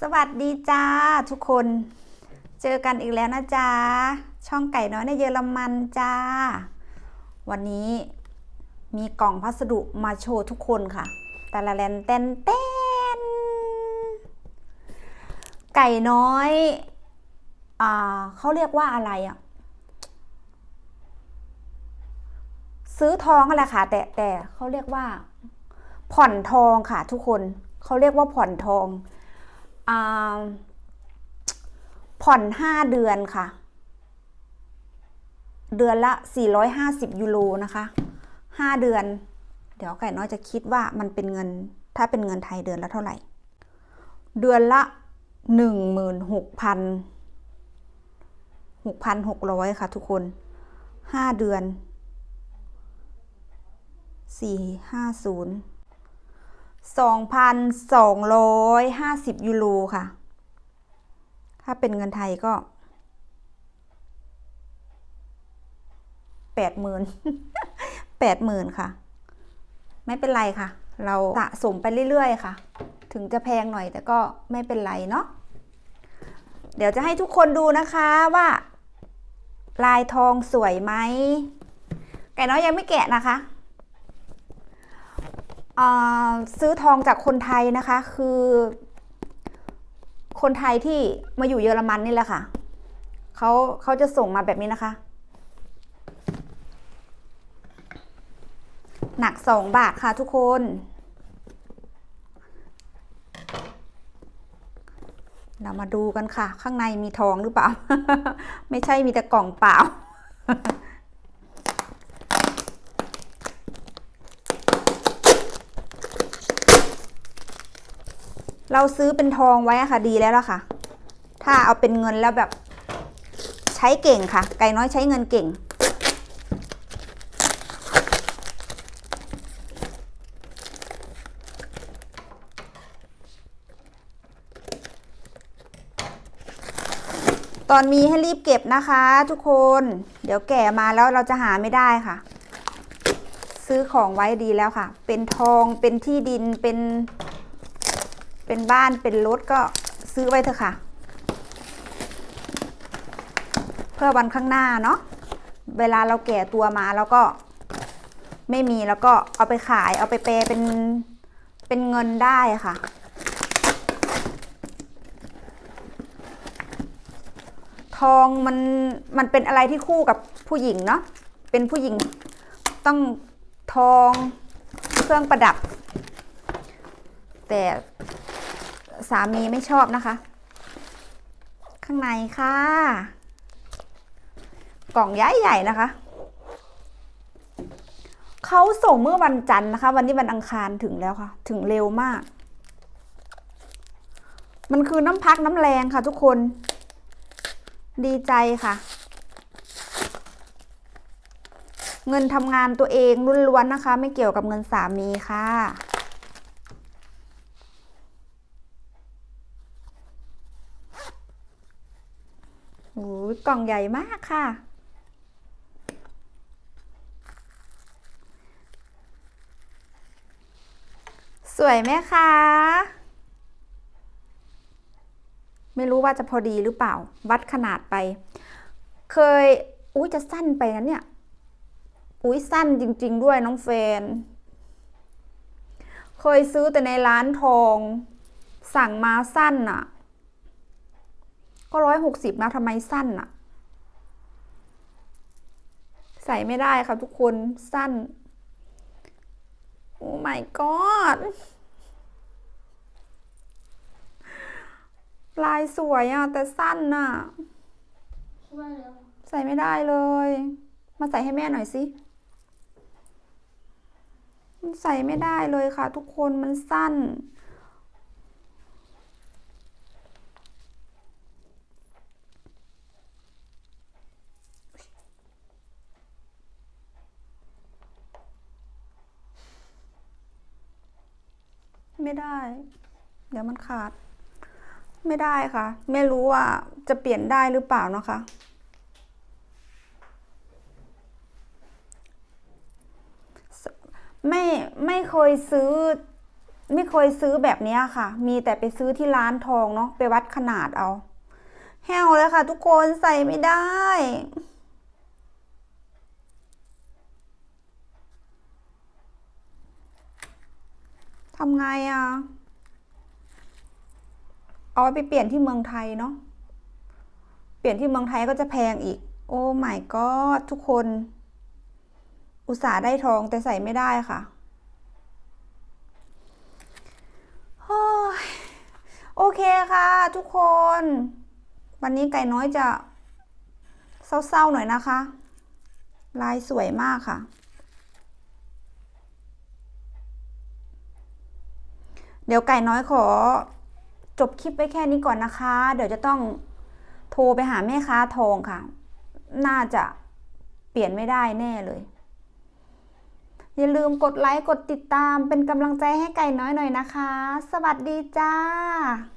สวัสดีจ้าทุกคน เจอกันอีกแล้วนะจ๊ะช่องไก่น้อยในเยอรมันจ้า วันนี้มีกล่องพัสดุมาโชว์ทุกคนค่ะแต่ละแลนเต้นเต้นไก่น้อยอ่าเขาเรียกว่าอะไรอะซื้อทองอะไรค่ะ แต่แต่เขาเรียกว่า ผ่อนทองค่ะ ทุกคนเขาเรียกว่าผ่อนทอง ผ่อนห้าเดือนค่ะ เดือนละ 450 ยูโรนะคะห้าเดือน เดี๋ยวไก่น้อยจะคิดว่ามันเป็นเงิน ถ้าเป็นเงินไทยเดือนละเท่าไหร่ เดือนละ 16,000 6,600 ค่ะทุกคน 5 เดือน 450 2,250 ยูโรค่ะ ถ้าเป็นเงินไทยก็80,000 80,000ค่ะ ไม่เป็นไรค่ะ เราสะสมไปเรื่อยๆค่ะ ถึงจะแพงหน่อยแต่ก็ไม่เป็นไรเนาะเดี๋ยวจะให้ทุกคนดูนะคะว่า ลายทองสวยไหมไก่น้อยยังไม่แกะนะคะ ซื้อทองจากคนไทยนะคะคือ คนไทยที่มาอยู่เยอรมันนี่แหละค่ะเขาเขาจะส่งมาแบบนี้นะคะ หนักสองบาทค่ะทุกคน เรามาดูกันค่ะ ข้างในมีทองหรือเปล่า ไม่ใช่มีแต่กล่องเปล่า เราซื้อเป็นทองไว้ค่ะดีแล้วล่ะค่ะ ถ้าเอาเป็นเงินแล้วแบบ ใช้เก่งค่ะ ไก่น้อยใช้เงินเก่ง ตอนมีให้รีบเก็บนะคะ ทุกคน เดี๋ยวแก่มาแล้วเราจะหาไม่ได้ค่ะ ซื้อของไว้ดีแล้วค่ะ เป็นทองเป็นที่ดินเป็น เป็นบ้านเป็นรถก็ซื้อไว้เถอะค่ะ เพื่อวันข้างหน้าเนาะเวลาเราแก่ตัวมาแล้วก็ไม่มีแล้วก็เอาไปขายเอาไปแปลเป็นเป็นเงินได้ค่ะ ทองมันมันเป็นอะไรที่คู่กับผู้หญิงเนาะเป็นผู้หญิงต้องทองเครื่องประดับ แต่ สามีไม่ชอบนะคะ ข้างในค่ะ กล่องใหญ่ๆนะคะเขาส่งเมื่อวันจันทร์นะคะ วันนี้วันอังคารถึงแล้วค่ะ ถึงเร็วมาก มันคือน้ำพักน้ำแรงค่ะทุกคน ดีใจค่ะ เงินทำงานตัวเองล้วนๆนะคะ ไม่เกี่ยวกับเงินสามีค่ะ โอ้ย กล่องใหญ่มากค่ะ สวยไหมคะ ไม่รู้ว่าจะพอดีหรือเปล่า วัดขนาดไป เคย อุ้ยจะสั้นไปนะเนี่ย อุ้ยสั้นจริง ๆ ด้วยน้องเฟน เคยซื้อแต่ในร้านทอง สั่งมาสั้นอะ ก็ร้อยหกสิบนะทำไมสั้นอะใส่ไม่ได้ค่ะทุกคนสั้น โอ้ my god ลายสวยอะแต่สั้นน่ะ ใส่ไม่ได้เลย มาใส่ให้แม่หน่อยสิใส่ไม่ได้เลยค่ะ ทุกคนมันสั้น ไม่ได้ เดี๋ยวมันขาด ไม่ได้ค่ะ ไม่รู้ว่าจะเปลี่ยนได้หรือเปล่านะคะ ไม่ไม่เคยซื้อ ไม่เคยซื้อแบบนี้ค่ะ มีแต่ไปซื้อที่ร้านทองเนาะไปวัดขนาดเอา แห้วเลยค่ะ ทุกคนใส่ไม่ได้ ทำไงอะ่ะ เอาไปเปลี่ยนที่เมืองไทยเนาะ เปลี่ยนที่เมืองไทยก็จะแพงอีก โอ้ my god ทุกคน อุตส่าห์ได้ทองแต่ใส่ไม่ได้ค่ะโอ้ยโอเคค่ะทุกคน วันนี้ไก่น้อยจะเศร้าๆหน่อยนะคะ ลายสวยมากค่ะ เดี๋ยวไก่น้อยขอจบคลิปไว้แค่นี้ก่อนนะคะ เดี๋ยวจะต้องโทรไปหาแม่ค้าทองค่ะ น่าจะเปลี่ยนไม่ได้แน่เลย อย่าลืมกดไลค์ กดติดตามเป็นกำลังใจให้ไก่น้อยหน่อยนะคะ สวัสดีจ้า